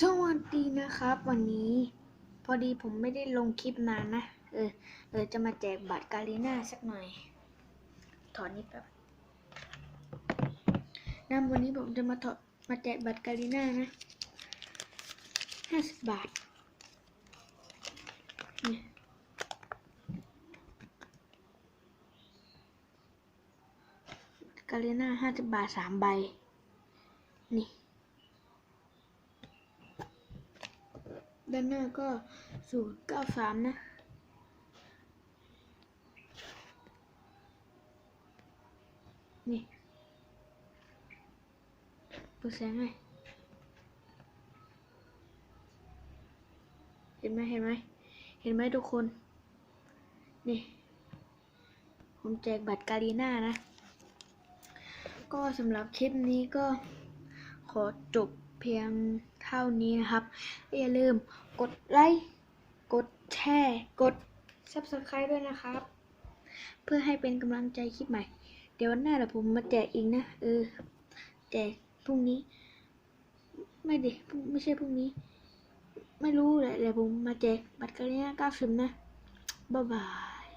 สวัสดีนะครับ วันนี้ พอดีผมไม่ได้ลงคลิปนานนะ เออเออจะมาแจกบัตรกาลีน่าสักหน่อย ถอนนี้แป๊บนะวันนี้ผมจะมาถอดมาแจกบัตรกาลีน่านะห้าสิบบาทกาลีน่าห้าสิบบาทสามใบ นี่ ด้านหน้าก็ศูนย์เก้าสามนะ นี่เปิดแสงเลยเห็นไหมเห็นไหมเห็นไหมทุกคน นี่ ผมแจกบัตรกาลีน่านะ ก็สำหรับคลิปนี้ก็ ขอจบเพียงเท่านี้นะครับ อย่าลืมกดไลค์ กดแชร์ กด subscribe ด้วยนะครับ เพื่อให้เป็นกำลังใจคลิปใหม่ เดี๋ยววันหน้าเดี๋ยวผมมาแจกอีกนะ เออ แจกพรุ่งนี้ ไม่ดิไม่ใช่พรุ่งนี้ ไม่รู้แหละเดี๋ยวผมมาแจกบัตรกาเรียก้าสิบนะ บ๊ายบาย